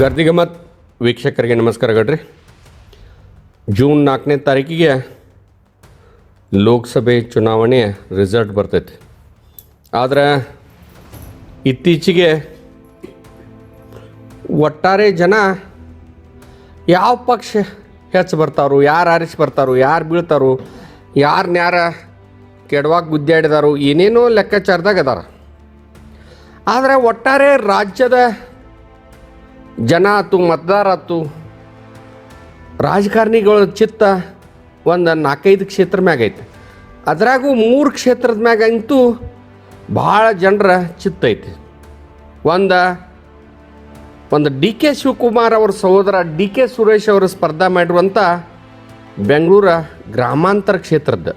ಗರ್ದಿಗಮತ್ ವೀಕ್ಷಕರಿಗೆ ನಮಸ್ಕಾರಗಳ್ರಿ ಜೂನ್ ನಾಲ್ಕನೇ ತಾರೀಕಿಗೆ ಲೋಕಸಭೆ ಚುನಾವಣೆ ರಿಸಲ್ಟ್ ಬರ್ತೈತಿ. ಆದರೆ ಇತ್ತೀಚೆಗೆ ಒಟ್ಟಾರೆ ಜನ ಯಾವ ಪಕ್ಷ ಹೆಚ್ಚು ಬರ್ತಾರೋ ಯಾರು ಆರಿಸಿ ಬರ್ತಾರೋ ಯಾರು ಬೀಳ್ತಾರೋ ಯಾರನ್ಯಾರ ಕೆಡವಾಗಿ ಗುದ್ದಾಡಿದಾರೋ ಏನೇನೋ ಲೆಕ್ಕಾಚಾರದಾಗ ಅದಾರ. ಆದರೆ ಒಟ್ಟಾರೆ ರಾಜ್ಯದ ಜನ ಆತು ಮತದಾರ ಆತು ರಾಜಕಾರಣಿಗಳ ಚಿತ್ತ ಒಂದು ನಾಲ್ಕೈದು ಕ್ಷೇತ್ರ ಮ್ಯಾಗ ಐತೆ. ಅದ್ರಾಗೂ ಮೂರು ಕ್ಷೇತ್ರದ ಮ್ಯಾಗ ಅಂತೂ ಭಾಳ ಜನರ ಚಿತ್ತ ಐತಿ. ಒಂದು ಒಂದು ಡಿ ಕೆ ಶಿವಕುಮಾರ್ ಅವ್ರ ಸಹೋದರ ಡಿ ಕೆ ಸುರೇಶ್ ಅವರು ಸ್ಪರ್ಧಾ ಮಾಡಿರುವಂಥ ಬೆಂಗಳೂರ ಗ್ರಾಮಾಂತರ ಕ್ಷೇತ್ರದ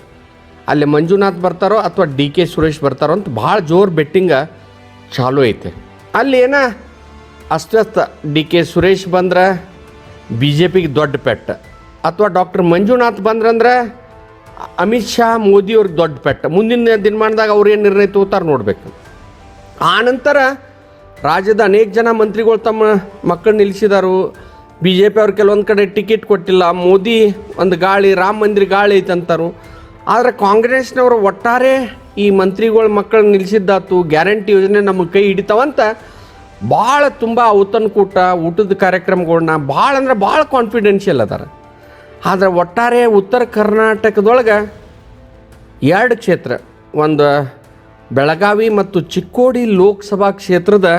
ಅಲ್ಲಿ ಮಂಜುನಾಥ್ ಬರ್ತಾರೋ ಅಥವಾ ಡಿ ಕೆ ಸುರೇಶ್ ಬರ್ತಾರೋ ಅಂತ ಭಾಳ ಜೋರು ಬೆಟ್ಟಿಂಗ ಚಾಲು ಐತೆ. ಅಲ್ಲಿ ಏನ ಅಸ್ವಸ್ಥ ಡಿ ಕೆ ಸುರೇಶ್ ಬಂದ್ರೆ ಬಿ ಜೆ ಪಿಗೆ ದೊಡ್ಡ ಪೆಟ್ಟ. ಅಥವಾ ಡಾಕ್ಟರ್ ಮಂಜುನಾಥ್ ಬಂದ್ರಂದ್ರೆ ಅಮಿತ್ ಶಾ ಮೋದಿಯವ್ರಿಗೆ ದೊಡ್ಡ ಪೆಟ್ಟ. ಮುಂದಿನ ದಿನಮಾನದಾಗ ಅವ್ರು ಏನು ನಿರ್ಣಯ ತಗೋತಾರೆ ನೋಡಬೇಕು. ಆನಂತರ ರಾಜ್ಯದ ಅನೇಕ ಜನ ಮಂತ್ರಿಗಳು ತಮ್ಮ ಮಕ್ಕಳು ನಿಲ್ಲಿಸಿದಾರು. ಬಿ ಜೆ ಪಿ ಅವ್ರು ಕೆಲವೊಂದು ಕಡೆ ಟಿಕೆಟ್ ಕೊಟ್ಟಿಲ್ಲ. ಮೋದಿ ಒಂದು ಗಾಳಿ, ರಾಮ ಮಂದಿರ ಗಾಳಿ ಐತೆ ಅಂತಾರು. ಆದರೆ ಕಾಂಗ್ರೆಸ್ನವರು ಒಟ್ಟಾರೆ ಈ ಮಂತ್ರಿಗಳ ಮಕ್ಕಳು ನಿಲ್ಲಿಸಿದ್ದಾತು. ಗ್ಯಾರಂಟಿ ಯೋಜನೆ ನಮ್ಮ ಕೈ ಹಿಡಿತಾವಂತ ಭಾಳ ತುಂಬ ಔತಣಕೂಟ ಊಟದ ಕಾರ್ಯಕ್ರಮಗಳನ್ನ ಭಾಳ ಅಂದ್ರೆ ಭಾಳ ಕಾನ್ಫಿಡೆನ್ಷಿಯಲ್ ಅದಾರ. ಆದರೆ ಒಟ್ಟಾರೆ ಉತ್ತರ ಕರ್ನಾಟಕದೊಳಗೆ ಎರಡು ಕ್ಷೇತ್ರ, ಒಂದು ಬೆಳಗಾವಿ ಮತ್ತು ಚಿಕ್ಕೋಡಿ ಲೋಕಸಭಾ ಕ್ಷೇತ್ರದ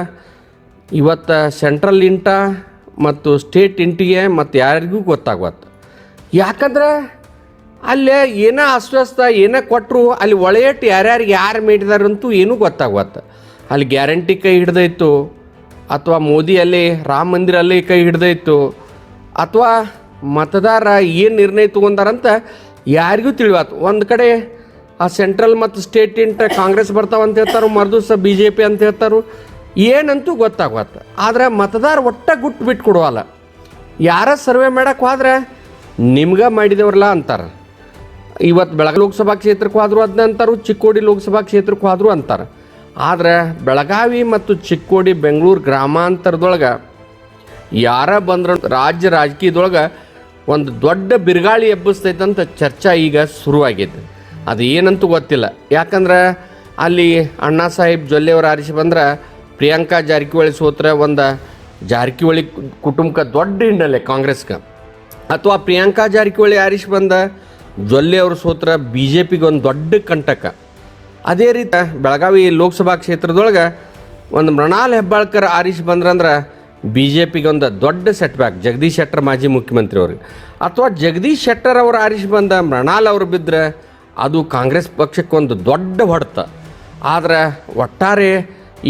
ಇವತ್ತು ಸೆಂಟ್ರಲ್ ಇಂಟ ಮತ್ತು ಸ್ಟೇಟ್ ಇಂಟಿಗೆ ಮತ್ತು ಯಾರಿಗೂ ಗೊತ್ತಾಗವತ್ತು ಯಾಕಂದ್ರೆ ಅಲ್ಲೇ ಏನ ಅಸ್ವಸ್ಥ, ಏನೋ ಕೊಟ್ಟರು ಅಲ್ಲಿ ಒಳೆಯಟ್ಟು ಯಾರ್ಯಾರಿಗೆ ಯಾರು ಮೀಟಿದಾರಂತೂ ಏನೂ ಗೊತ್ತಾಗುವತ್ತ ಅಲ್ಲಿ ಗ್ಯಾರಂಟಿ ಕೈ ಹಿಡ್ದೈತು ಅಥವಾ ಮೋದಿ ಅಲ್ಲಿ ರಾಮ ಮಂದಿರ ಅಲ್ಲಿ ಕೈ ಹಿಡ್ದೈತು ಅಥವಾ ಮತದಾರ ಏನು ನಿರ್ಣಯ ತೊಗೊಂಡಾರಂತ ಯಾರಿಗೂ ತಿಳಿವಾತು. ಒಂದು ಕಡೆ ಆ ಸೆಂಟ್ರಲ್ ಮತ್ತು ಸ್ಟೇಟ್ ಇಂಟ ಕಾಂಗ್ರೆಸ್ ಬರ್ತಾವಂತ ಹೇಳ್ತಾರೋ ಮರ್ದಿವ್ಸ ಬಿ ಜೆ ಪಿ ಅಂತ ಹೇಳ್ತಾರೋ, ಏನಂತೂ ಗೊತ್ತಾಗವತ್ತು ಆದರೆ ಮತದಾರ ಒಟ್ಟ ಗುಟ್ಟು ಬಿಟ್ಟು ಕೊಡುವಲ್ಲ ಯಾರ ಸರ್ವೆ ಮಾಡಕ್ಕೆ ಹೋದ್ರೆ ನಿಮ್ಗೆ ಮಾಡಿದವ್ರಲ್ಲ ಅಂತಾರೆ. ಇವತ್ತು ಬೆಳಗ್ಗೆ ಲೋಕಸಭಾ ಕ್ಷೇತ್ರಕ್ಕೆ ಹೋದರೂ ಅದನ್ನ ಅಂತಾರು, ಚಿಕ್ಕೋಡಿ ಲೋಕಸಭಾ ಕ್ಷೇತ್ರಕ್ಕೆ ಹೋದರೂ ಅಂತಾರೆ. ಆದರೆ ಬೆಳಗಾವಿ ಮತ್ತು ಚಿಕ್ಕೋಡಿ ಬೆಂಗಳೂರು ಗ್ರಾಮಾಂತರದೊಳಗೆ ಯಾರ ಬಂದ್ರ ರಾಜ್ಯ ರಾಜಕೀಯದೊಳಗೆ ಒಂದು ದೊಡ್ಡ ಬಿರುಗಾಳಿ ಎಬ್ಬಿಸ್ತೈತಂತ ಚರ್ಚೆ ಈಗ ಶುರುವಾಗಿದೆ ಅದು ಏನಂತೂ ಗೊತ್ತಿಲ್ಲ. ಯಾಕಂದ್ರೆ ಅಲ್ಲಿ ಅಣ್ಣಾ ಸಾಹೇಬ್ ಜೊಲ್ಲೆಯವರು ಆರಿಸಿ ಬಂದ್ರೆ ಪ್ರಿಯಾಂಕಾ ಜಾರಕಿಹೊಳಿ ಸೋತ್ರ ಒಂದು ಜಾರಕಿಹೊಳಿ ಕುಟುಂಬಕ್ಕೆ ದೊಡ್ಡ ಹಿನ್ನೆಲೆ ಕಾಂಗ್ರೆಸ್ಗೆ. ಅಥವಾ ಪ್ರಿಯಾಂಕಾ ಜಾರಕಿಹೊಳಿ ಆರಿಸಿ ಬಂದ ಜೊಲ್ಲೆಯವರು ಸೋತ್ರ ಬಿ ಜೆ ಪಿಗೆ ಒಂದು ದೊಡ್ಡ ಕಂಟಕ. ಅದೇ ರೀತಿ ಬೆಳಗಾವಿ ಲೋಕಸಭಾ ಕ್ಷೇತ್ರದೊಳಗೆ ಒಂದು ಮೃಣಾಲ್ ಹೆಬ್ಬಾಳ್ಕರ್ ಆರಿಸಿ ಬಂದ್ರಂದ್ರೆ ಬಿ ಜೆ ಪಿಗೆ ಒಂದು ದೊಡ್ಡ ಸೆಟ್ ಬ್ಯಾಕ್ ಜಗದೀಶ್ ಶೆಟ್ಟರ್ ಮಾಜಿ ಮುಖ್ಯಮಂತ್ರಿ ಅವ್ರಿಗೆ. ಅಥವಾ ಜಗದೀಶ್ ಶೆಟ್ಟರ್ ಅವರು ಆರಿಸಿ ಬಂದ ಮೃಣಾಲ್ ಅವರು ಬಿದ್ದರೆ ಅದು ಕಾಂಗ್ರೆಸ್ ಪಕ್ಷಕ್ಕೆ ಒಂದು ದೊಡ್ಡ ಹೊಡೆತ. ಆದರೆ ಒಟ್ಟಾರೆ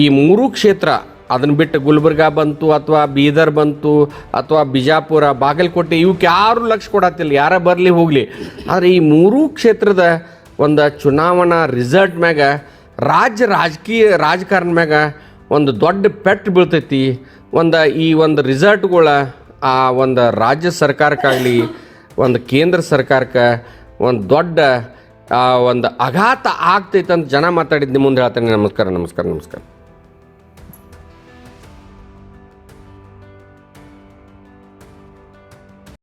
ಈ ಮೂರು ಕ್ಷೇತ್ರ, ಅದನ್ನು ಬಿಟ್ಟು ಗುಲ್ಬರ್ಗ ಬಂತು ಅಥವಾ ಬೀದರ್ ಬಂತು ಅಥವಾ ಬಿಜಾಪುರ, ಬಾಗಲಕೋಟೆ ಇವಕ್ಕೆ ಯಾರು ಲಕ್ಷ ಕೊಡತ್ತಿಲ್ಲ ಯಾರ ಬರಲಿ ಹೋಗಲಿ. ಆದರೆ ಈ ಮೂರೂ ಕ್ಷೇತ್ರದ ಒಂದು ಚುನಾವಣಾ ರಿಸಲ್ಟ್ ಮ್ಯಾಗ ರಾಜ್ಯ ರಾಜಕೀಯ ರಾಜಕಾರಣ ಮ್ಯಾಗ ಒಂದು ದೊಡ್ಡ ಪೆಟ್ಟು ಬೀಳ್ತೈತಿ. ಒಂದು ಈ ಒಂದು ರಿಸಲ್ಟ್ಗಳ ಆ ಒಂದು ರಾಜ್ಯ ಸರ್ಕಾರಕ್ಕಾಗಲಿ, ಒಂದು ಕೇಂದ್ರ ಸರ್ಕಾರಕ್ಕೆ ಒಂದು ದೊಡ್ಡ ಒಂದು ಆಘಾತ ಆಗ್ತೈತೆ ಅಂತ ಜನ ಮಾತಾಡಿದ್ದು ಮುಂದೆ ಹೇಳ್ತೇನೆ. ನಮಸ್ಕಾರ ನಮಸ್ಕಾರ ನಮಸ್ಕಾರ.